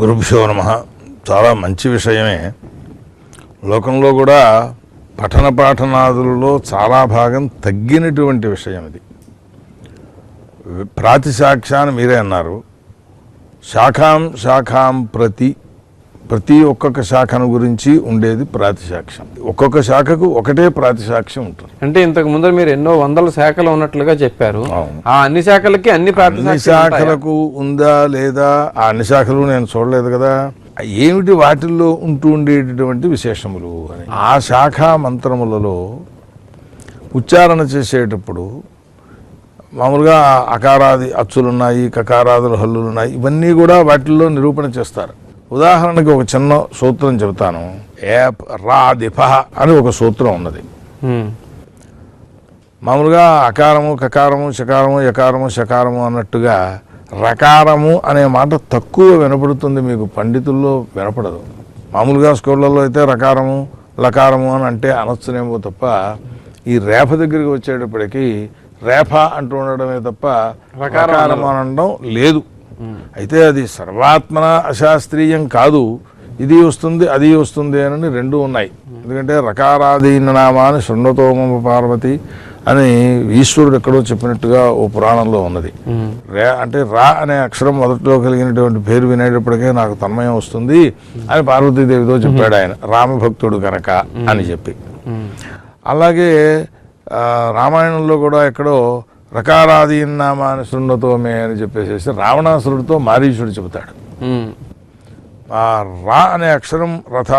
గురుభ్యో నమ. చాలా మంచి విషయమే. లోకంలో కూడా పఠన పాఠనాదులలో చాలా భాగం తగ్గినటువంటి విషయం ఇది. ప్రాతిశాఖ్య అని మీరే అన్నారు. శాఖాం శాఖాం ప్రతి ప్రతి ఒక్కొక్క శాఖను గురించి ఉండేది ప్రాతిశాఖ్యం ఒక్కొక్క శాఖకు ఒకటే ప్రాతిశాఖ్యం ఉంటుంది. అంటే ఇంతకు ముందర మీరు ఎన్నో వందల శాఖలు ఉన్నట్లుగా చెప్పారు. ఆ అన్ని శాఖలకి అన్ని అన్ని? శాఖలకు ఉందా లేదా? ఆ అన్ని శాఖలు నేను చూడలేదు కదా. ఏమిటి వాటిల్లో ఉంటూ ఉండేటటువంటి విశేషములు అని. ఆ శాఖ మంత్రములలో ఉచ్చారణ చేసేటప్పుడు మామూలుగా అకారాది అచ్చులున్నాయి కకారాదులు హల్లులు ఉన్నాయి ఇవన్నీ కూడా వాటిల్లో నిరూపణ చేస్తారు. ఉదాహరణకి ఒక చిన్న సూత్రం చెబుతాను. ఏప్ రా దిఫ అని ఒక సూత్రం ఉన్నది. మామూలుగా అకారము కకారము శకారము యకారము శకారము అన్నట్టుగా రకారము అనే మాట తక్కువ వినపడుతుంది మీకు పండితుల్లో వినపడదు. మామూలుగా స్కూళ్ళల్లో అయితే రకారము లకారము అని అంటే అనొచ్చునేమో తప్ప ఈ రేఫ దగ్గరికి వచ్చేటప్పటికి రేఫ అంటూ ఉండడమే తప్ప రకారం రకారము అని అనడం లేదు. అయితే అది సర్వాత్మన అశాస్త్రీయం కాదు. ఇది వస్తుంది అది వస్తుంది అని రెండు ఉన్నాయి. ఎందుకంటే రకారాధీన నామాని శృణ్వతోమ పార్వతి అని ఈశ్వరుడు ఎక్కడో చెప్పినట్టుగా ఓ పురాణంలో ఉన్నది. రే అంటే రా అనే అక్షరం మొదట్లో కలిగినటువంటి పేరు వినేటప్పటికే నాకు తన్మయం వస్తుంది అని పార్వతీదేవితో చెప్పాడు ఆయన. రామభక్తుడు కనుక అని చెప్పి. అలాగే రామాయణంలో కూడా ఎక్కడో రకారాధీనామాని శృణ్వతోమే అని చెప్పేసి రావణాసురుడితో మారీచుడు చెబుతాడు. ఆ రా అనే అక్షరం రథ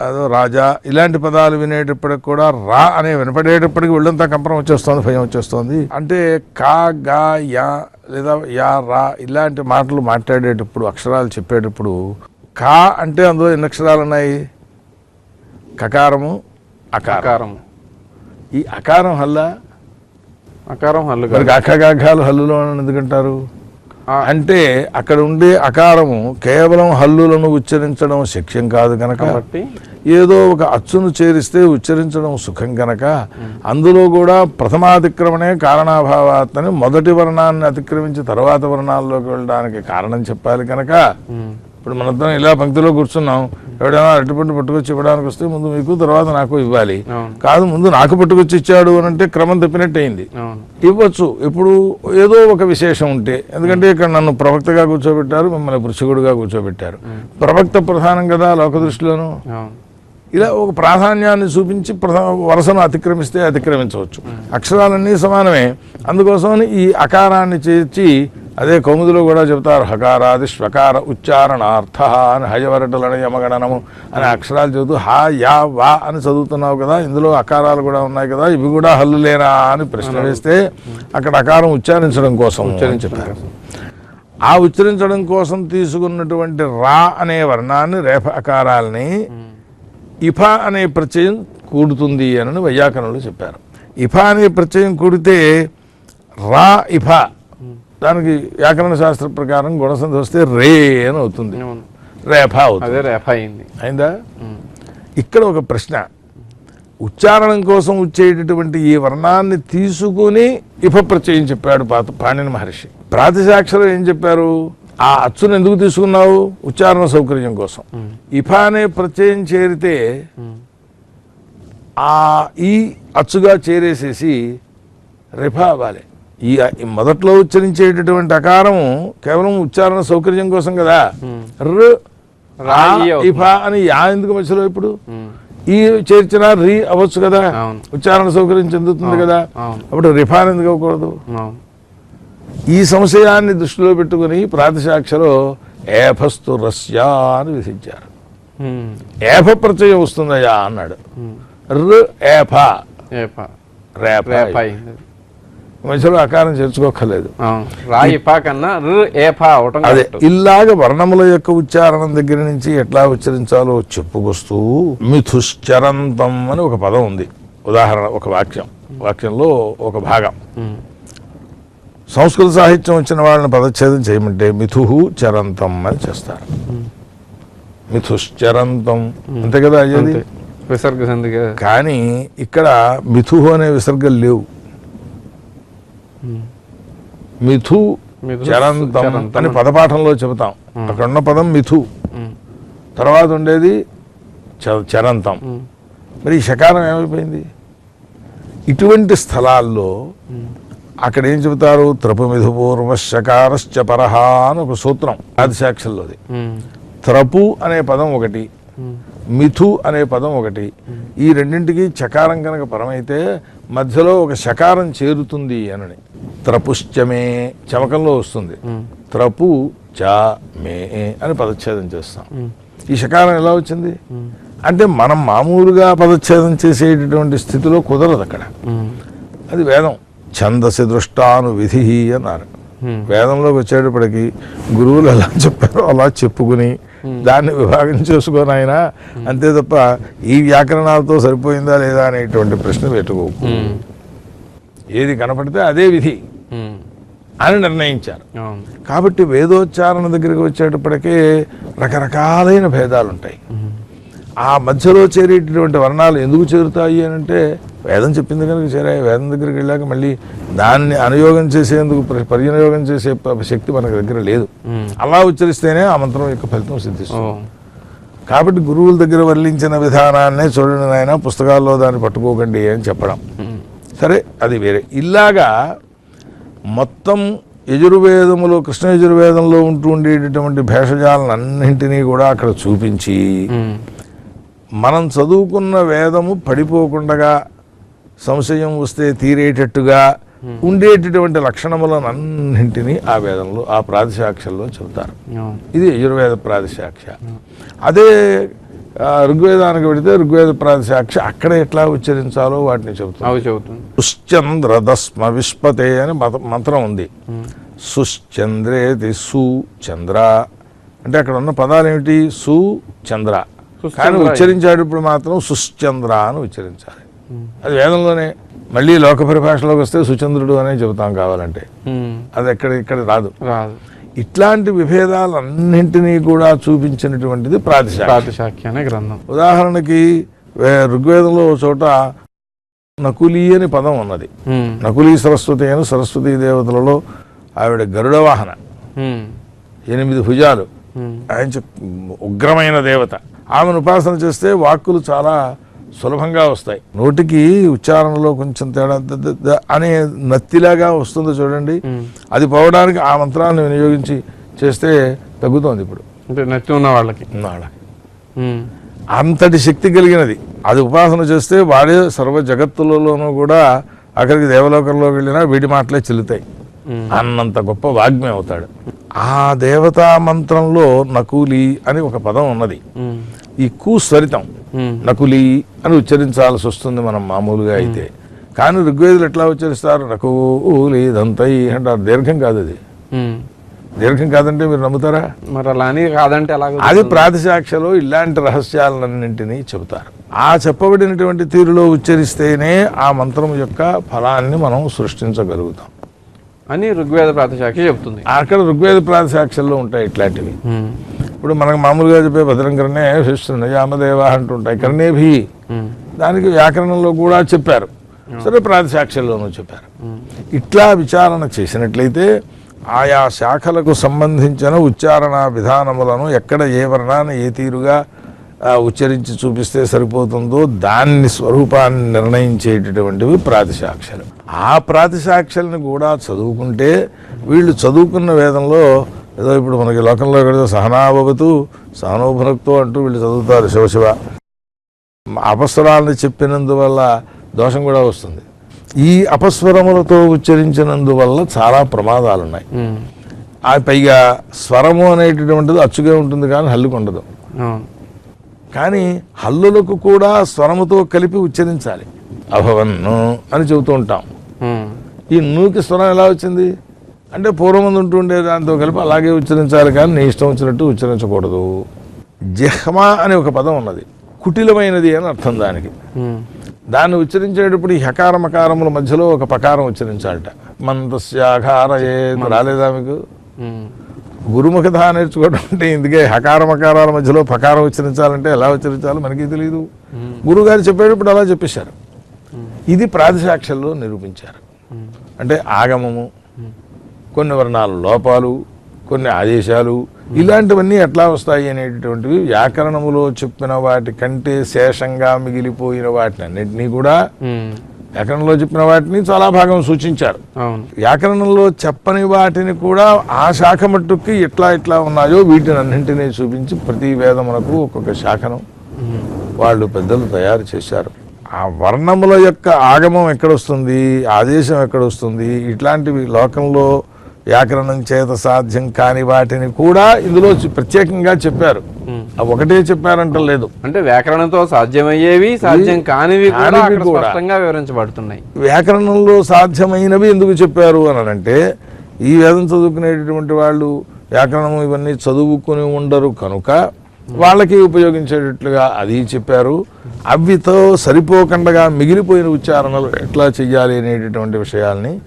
అదో రాజా ఇలాంటి పదాలు వినేటప్పటికి కూడా రా అనే వినపడేటప్పటికి ఒళ్ళంతా కంపరం వచ్చేస్తుంది భయం వచ్చేస్తుంది. అంటే కా గా యా లేదా యా రా ఇలాంటి మాటలు మాట్లాడేటప్పుడు అక్షరాలు చెప్పేటప్పుడు కా అంటే అందులో ఎన్ని అక్షరాలు ఉన్నాయి? కకారము అకారం. అకారం ఈ అకారం హల్లా అకారం హల్లు మరి హల్లులో అని ఎందుకంటారు. అంటే అక్కడ ఉండే అకారము కేవలం హల్లులను ఉచ్చరించడం శక్యం కాదు కనుక ఏదో ఒక అచ్చును చేరిస్తే ఉచ్చరించడం సుఖం కనుక అందులో కూడా ప్రథమాతిక్రమణే కారణాభావాత్ అని మొదటి వర్ణాన్ని అతిక్రమించి తర్వాత వర్ణాల్లోకి వెళ్ళడానికి కారణం చెప్పాలి కనుక ఇప్పుడు మనందరం ఇలా పంక్తిలో కూర్చున్నాం. ఎవడైనా అరటిపండు పట్టుకొచ్చి ఇవ్వడానికి వస్తే ముందు మీకు తర్వాత నాకు ఇవ్వాలి. కాదు ముందు నాకు పట్టుకొచ్చి ఇచ్చాడు అని అంటే క్రమం తప్పినట్టు అయింది ఇవ్వచ్చు. ఇప్పుడు ఏదో ఒక విశేషం ఉంటే ఎందుకంటే ఇక్కడ నన్ను ప్రవక్తగా కూర్చోబెట్టారు మిమ్మల్ని పృచ్ఛకుడుగా కూర్చోబెట్టారు. ప్రవక్త ప్రధానం కదా లోక దృష్టిలోను? ఇలా ఒక ప్రాధాన్యాన్ని చూపించి వరసను అతిక్రమిస్తే అతిక్రమించవచ్చు. అక్షరాలన్నీ సమానమే. అందుకోసమని ఈ అకారాన్ని చేర్చి అదే కౌముదిలో కూడా చెబుతారు హకారాది శ్వకార ఉచ్చారణార్థ అని హయవరటలని యమగణనము అనే అక్షరాలు చదువుతూ హా యా వా అని చదువుతున్నావు కదా ఇందులో అకారాలు కూడా ఉన్నాయి కదా ఇవి కూడా హల్లులేనా అని ప్రశ్న వేస్తే అక్కడ అకారం ఉచ్చారించడం కోసం చెప్పారు ఆ ఉచ్చరించడం కోసం తీసుకున్నటువంటి రా అనే వర్ణాన్ని రేఫ అకారాల్ని ఇఫ అనే ప్రత్యయం కూడుతుంది అని వైయాకరణులు చెప్పారు. ఇఫ అనే ప్రత్యయం కూడితే రా ఇఫ దానికి వ్యాకరణ శాస్త్ర ప్రకారం గుణసంధి వస్తే రే అని అవుతుంది. రేఫ అవుతుంది. అదే రేఫ్ అయింది. అయిందా? ఇక్కడ ఒక ప్రశ్న. ఉచ్చారణం కోసం వచ్చేటటువంటి ఈ వర్ణాన్ని తీసుకుని ఇఫ ప్రత్యయం చెప్పాడు పాత పాణిని మహర్షి. ప్రాతిశాక్షరం ఏం చెప్పారు? ఆ అచ్చును ఎందుకు తీసుకున్నావు? ఉచ్చారణ సౌకర్యం కోసం. ఇఫ అనే ప్రత్యయం చేరితే ఆ ఈ అచ్చుగా చేరేసేసి రిఫ అవ్వాలి. ఈ మొదట్లో ఉచ్చరించేటటువంటి అకారము కేవలం ఉచ్చారణ సౌకర్యం కోసం కదా. ర్. ఇఫ అని యా ఎందుకు మధ్యలో ఇప్పుడు? ఈ చేర్చిన రీ అవ్వచ్చు కదా. ఉచ్చారణ సౌకర్యం చెందుతుంది కదా. అప్పుడు రిఫాన్ ఎందుకు అవ్వకూడదు? ఈ సంశయాన్ని దృష్టిలో పెట్టుకుని ప్రాతిశాక్షలో ఏఫస్తు రస్యా అని విధించారు. ఏఫ ప్రత్యయం వస్తుందయ్యా అన్నాడు. ర్ ఏఫ రేప. మధ్యలో అకారం చేర్చుకోక్కర్లేదు. అవును రా ఇపా కన్నా ర్ ఏపా అవటం అదే. ఇలాగ వర్ణముల యొక్క ఉచ్చారణం దగ్గర నుంచి ఎట్లా ఉచ్చరించాలో చెప్పుకొస్తూ మిథుశ్చరంతం అని ఒక పదం ఉంది. ఉదాహరణ ఒక వాక్యం. వాక్యంలో ఒక భాగం. సంస్కృత సాహిత్యం వచ్చిన వాళ్ళని పదచ్ఛేదం చేయమంటే మిథుహు చరంతం అని చేస్తారు. మిథుశ్చరంతం. అంతే కదా అయ్యేది? విసర్గ కానీ ఇక్కడ మిథుహు అనే విసర్గలు లేవు. మిథు చరంతం అని పదపాఠంలో చెబుతాం. అక్కడ ఉన్న పదం మిథు. తర్వాత ఉండేది చరంతం మరి ఈ శకారం ఏమైపోయింది? ఇటువంటి స్థలాల్లో అక్కడ ఏం చెబుతారు? త్రపుమిధు పూర్వ శకారశ్చ పరహ అని ఒక సూత్రం ఆదిశాక్షల్లోది. త్రపు అనే పదం ఒకటి. మిథు అనే పదం ఒకటి. ఈ రెండింటికి చకారం కనుక పరమైతే మధ్యలో ఒక శకారం చేరుతుంది అనని. త్రపుశ్చమే చమకంలో వస్తుంది. త్రపు చ మే అని పదచ్ఛేదం చేస్తాం. ఈ శకారం ఎలా వచ్చింది? అంటే మనం మామూలుగా పదచ్ఛేదం చేసేటటువంటి స్థితిలో కుదరదు అక్కడ. అది వేదం. ఛందసి దృష్టాను విధి అన్నారు. వేదంలోకి వచ్చేటప్పటికి గురువులు ఎలా చెప్పారో అలా చెప్పుకుని దాన్ని విభాగం చేసుకొని ఆయన అంతే తప్ప ఈ వ్యాకరణాలతో సరిపోయిందా లేదా అనేటువంటి ప్రశ్న పెట్టుకోకు. ఏది కనపడితే అదే విధి అని నిర్ణయించారు. కాబట్టి వేదోచ్చారణ దగ్గరికి వచ్చేటప్పటికే రకరకాలైన భేదాలు ఉంటాయి ఉమ్, ఆ మధ్యలో చేరేటటువంటి వర్ణాలు ఎందుకు చేరుతాయి అని అంటే వేదం చెప్పింది కనుక చేరాయి. వేదం దగ్గరికి వెళ్ళాక మళ్ళీ దాన్ని అనుయోగం చేసేందుకు ప్ర- పర్యనయోగం చేసే శక్తి మనకు దగ్గర లేదు. అలా ఉచ్చరిస్తేనే ఆ మంత్రం యొక్క ఫలితం సిద్ధిస్తుంది. కాబట్టి గురువుల దగ్గర వర్ణించిన విధానాన్నే చూడండి నాయన పుస్తకాల్లో దాన్ని పట్టుకోకండి అని చెప్పడం. సరే అది వేరే. ఇలాగా మొత్తం యజుర్వేదములో కృష్ణ యజుర్వేదంలో ఉంటూ ఉండేటటువంటి భేషజాలన్నింటినీ కూడా అక్కడ చూపించి మనం చదువుకున్న వేదము పడిపోకుండా సంశయం వస్తే తీరేటట్టుగా ఉండేటటువంటి లక్షణములను అన్నింటినీ ఆ వేదంలో ఆ ప్రాతిశాఖ్యంలో చెబుతారు. ఇది యజుర్వేద ప్రాతిశాఖ్య. అదే ఋగ్వేదానికి పెడితే ఋగ్వేద ప్రాతిశాఖ్య అక్కడ ఎట్లా ఉచ్చరించాలో వాటిని చెబుతుంది. సుశ్చంద్రదస్మ విష్పతే అని మత- మంత్రం ఉంది. సుశ్చంద్రేతి సు చంద్ర అంటే అక్కడ ఉన్న పదాలు ఏమిటి సు చంద్ర. కానీ ఉచ్చరించేటప్పుడు మాత్రం సుశ్చంద్ర అని ఉచ్చరించాలి. అది వేదంలోనే. మళ్ళీ లోక పరిభాషలోకి వస్తే సుచంద్రుడు అనే చెబుతాం కావాలంటే. అది ఎక్కడ ఇక్కడ రాదు. ఇట్లాంటి విభేదాలన్నింటినీ కూడా చూపించినటువంటిది ప్రాతిశాఖ ప్రాతిశాఖ్య. అనే గ్రంథం. ఉదాహరణకి ఋగ్వేదంలో ఒక చోట నకులి అని పదం ఉన్నది. నకులి సరస్వతి అని సరస్వతీ దేవతలలో ఆవిడ గరుడ వాహన. ఎనిమిది భుజాలు. ఆయన ఉగ్రమైన దేవత. ఆమెను ఉపాసన చేస్తే వాక్కులు చాలా సులభంగా వస్తాయి. నోటికి ఉచ్చారణలో కొంచెం తేడా అనే నత్తిలాగా వస్తుంది చూడండి. అది పోవడానికి ఆ మంత్రాన్ని వినియోగించి చేస్తే తగ్గుతోంది ఇప్పుడు. అంటే నచ్చి ఉన్న వాళ్ళకి. ఉమ్, అంతటి శక్తి కలిగినది. అది ఉపాసన చేస్తే వాడే సర్వ జగత్తులలోనూ కూడా అక్కడికి దేవలోకంలోకి వెళ్ళినా వీడి మాటలే చెల్లుతాయి. అన్నంత గొప్ప వాగ్మి అవుతాడు. ఆ దేవతా మంత్రంలో నకులి అని ఒక పదం ఉన్నది. ఈ కు స్వరితం నకులి అని ఉచ్చరించాల్సి వస్తుంది మనం మామూలుగా అయితే. కానీ ఋగ్వేదులు ఎట్లా ఉచ్చరిస్తారు? నకులి దంతై అంటారు దీర్ఘం కాదు అది. దీర్ఘం కాదంటే మీరు నమ్ముతారా? మరి అలా అని కాదంటే ఎలా అది? ప్రాతిశాఖ్యలో ఇలాంటి రహస్యాలన్నింటినీ చెబుతారు. ఆ చెప్పబడినటువంటి తీరులో ఉచ్చరిస్తేనే ఆ మంత్రం యొక్క ఫలాన్ని మనం సృష్టించగలుగుతాం. అని ఋగ్వేద ప్రాతిశాఖ్య చెప్తుంది అక్కడ ఋగ్వేద ప్రాతిశాఖ్యల్లో ఉంటాయి ఇట్లాంటివి. ఇప్పుడు మనకు మామూలుగా చెప్పే భద్రంకరణే శిష్యుని యామదేవ అంటుంటాయి కర్ణేభి. దానికి వ్యాకరణంలో కూడా చెప్పారు. సరే ప్రాతిశాఖ్యంలోనూ చెప్పారు. ఇట్లా విచారణ చేసినట్లయితే ఆయా శాఖలకు సంబంధించిన ఉచ్చారణ విధానములను ఎక్కడ ఏ వర్ణాన్ని ఏ తీరుగా ఉచ్చరించి చూపిస్తే సరిపోతుందో దాన్ని స్వరూపాన్ని నిర్ణయించేటటువంటివి ప్రాతిశాక్షలు ఆ ప్రాతిశాక్షల్ని కూడా చదువుకుంటే వీళ్ళు చదువుకున్న వేదంలో ఏదో ఇప్పుడు మనకి లోకంలో కూడా సహనాభవతు సహనోభునక్తో అంటూ వీళ్ళు చదువుతారు శివశివ అపస్వరాలను చెప్పినందువల్ల దోషం కూడా వస్తుంది. ఈ అపస్వరములతో ఉచ్చరించినందువల్ల చాలా ప్రమాదాలు ఉన్నాయి పైగా స్వరము అనేటటువంటిది అచ్చుగా ఉంటుంది కానీ హల్లుకు ఉండదు అవును. కానీ హల్లులకు కూడా స్వరముతో కలిపి ఉచ్చరించాలి. అభవన్ను. అని చెబుతూ ఉంటాం. ఈ నూకి స్వరం ఎలా వచ్చింది? అంటే పూర్వమంది ఉంటుండే దాంతో కలిపి అలాగే ఉచ్చరించాలి కానీ నీ ఇష్టం వచ్చినట్టు ఉచ్చరించకూడదు. జిహ్మ అనే ఒక పదం ఉన్నది. కుటిలమైనది అని అర్థం దానికి. దాన్ని ఉచ్చరించేటప్పుడు ఈ హకార మకారముల మధ్యలో ఒక పకారం ఉచ్చరించాలట. మంతస్యాఘార ఏ రాలేదా మీకు? గురుముఖత నేర్చుకోవడం అంటే ఇందుకే హకార మకారాల మధ్యలో పకారం ఉచ్చరించాలంటే ఎలా ఉచ్చరించాలో మనకి తెలియదు ఉమ్, గురువుగారు చెప్పేటప్పుడు అలా చెప్పేశారు. ఇది ప్రాతిసాక్షల్లో నిరూపించారు. అంటే ఆగమము కొన్ని వర్ణాల లోపాలు కొన్ని ఆదేశాలు ఇలాంటివన్నీ ఎట్లా వస్తాయి అనేటటువంటివి వ్యాకరణములో చెప్పిన వాటి కంటే శేషంగా మిగిలిపోయిన వాటిని అన్నింటినీ కూడా వ్యాకరణంలో చెప్పిన వాటిని చాలా భాగం సూచించారు. వ్యాకరణంలో చెప్పని వాటిని కూడా ఆ శాఖ మట్టుకి ఎట్లా ఎట్లా ఉన్నాయో వీటిని అన్నింటినీ చూపించి ప్రతి వేదమునకు ఒక్కొక్క శాఖను వాళ్ళు పెద్దలు తయారు చేశారు. ఆ వర్ణముల యొక్క ఆగమం ఎక్కడొస్తుంది? ఆదేశం ఎక్కడొస్తుంది? ఇట్లాంటివి లోకంలో వ్యాకరణం చేత సాధ్యం కాని వాటిని కూడా ఇందులో ప్రత్యేకంగా చెప్పారు. ఒకటే చెప్పారంట లేదు. అంటే వ్యాకరణంతో సాధ్యమయ్యేవి సాధ్యం కానివి కూడా. స్పష్టంగా వివరించబడుతున్నాయి. వ్యాకరణంలో సాధ్యమైనవి ఎందుకు చెప్పారు అని అంటే ఈ వేదం చదువుకునేటటువంటి వాళ్ళు వ్యాకరణం ఇవన్నీ చదువుకుని ఉండరు కనుక వాళ్ళకి ఉపయోగించేటట్లుగా అది చెప్పారు. అవితో సరిపోకుండా మిగిలిపోయిన ఉచ్చారణలు ఎట్లా చెయ్యాలి అనేటటువంటి విషయాల్ని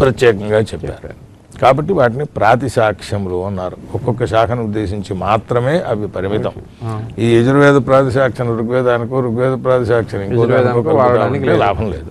ప్రత్యేకంగా చెప్పారు. కాబట్టి వాటిని ప్రాతిసాక్ష్యములు అన్నారు ఒక్కొక్క శాఖను ఉద్దేశించి మాత్రమే అవి పరిమితం. ఈ యజుర్వేద ప్రాతిసాక్ష్యం ఋగ్వేదానికో ఋగ్వేద ప్రాతిసాక్ష్యం ఇంకో. లాభం లేదు